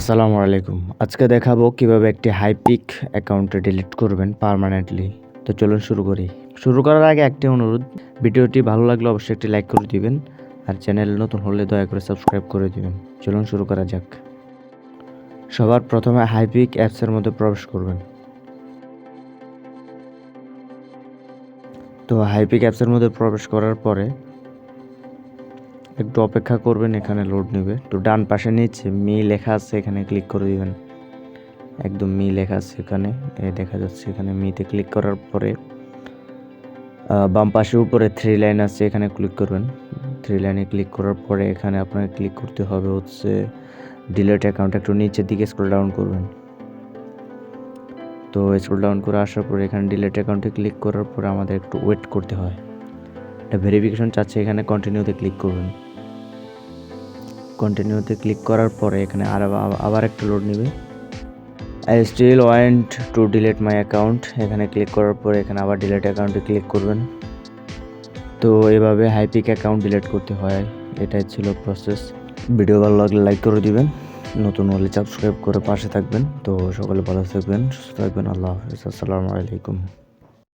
আসসালামু আলাইকুম। আজকে দেখাবো কীভাবে একটি হাইপিক অ্যাকাউন্টে ডিলিট করবেন পার্মানেন্টলি তো চলুন শুরু করি। শুরু করার আগে একটি অনুরোধ, ভিডিওটি ভালো লাগলে অবশ্যই একটি লাইক করে দিবেন আর চ্যানেল নতুন হলে দয়া করে সাবস্ক্রাইব করে দিবেন। চলুন শুরু করা যাক। সবার প্রথমে হাইপিক অ্যাপসের মধ্যে প্রবেশ করবেন। তো হাইপিক অ্যাপসের মধ্যে প্রবেশ করার পরে একটু অপেক্ষা করবেন, এখানে লোড নেবে। তো ডান পাশে নিচে মি লেখা আছে, এখানে ক্লিক করে দিবেন। একদম মি লেখা আছে এখানে। দেখা যাচ্ছে এখানে মিতে ক্লিক করার পরে বাম পাশে উপরে থ্রি লাইন আছে, এখানে ক্লিক করবেন। থ্রি লাইনে ক্লিক করার পরে এখানে আপনাকে ক্লিক করতে হবে হচ্ছে ডিলেট অ্যাকাউন্ট একটু নিচের দিকে স্ক্রল ডাউন করবেন। তো স্ক্রল ডাউন করে আসার পরে এখানে ডিলেট অ্যাকাউন্টে ক্লিক করার পরে আমাদের একটু ওয়েট করতে হয়। এটা ভেরিফিকেশন চাচ্ছে, এখানে কন্টিনিউতে ক্লিক করবেন। কন্টিনিউতে ক্লিক করার পরে এখানে আর আবার একটা লোড নেবে। I still want to delete my account এখানে ক্লিক করার পরে এখানে আবার ডিলেট অ্যাকাউন্টে ক্লিক করবেন। তো এভাবে হাইপিক অ্যাকাউন্ট ডিলেট করতে হয়। এটাই ছিল প্রসেস ভিডিও ভালো লাগলে লাইক করে দিবেন। নতুন হলে সাবস্ক্রাইব করে পাশে থাকবেন। তো সকলে ভালো থাকবেন, সুস্থ থাকবেন। আল্লাহ হাফিজ। আসসালামু আলাইকুম।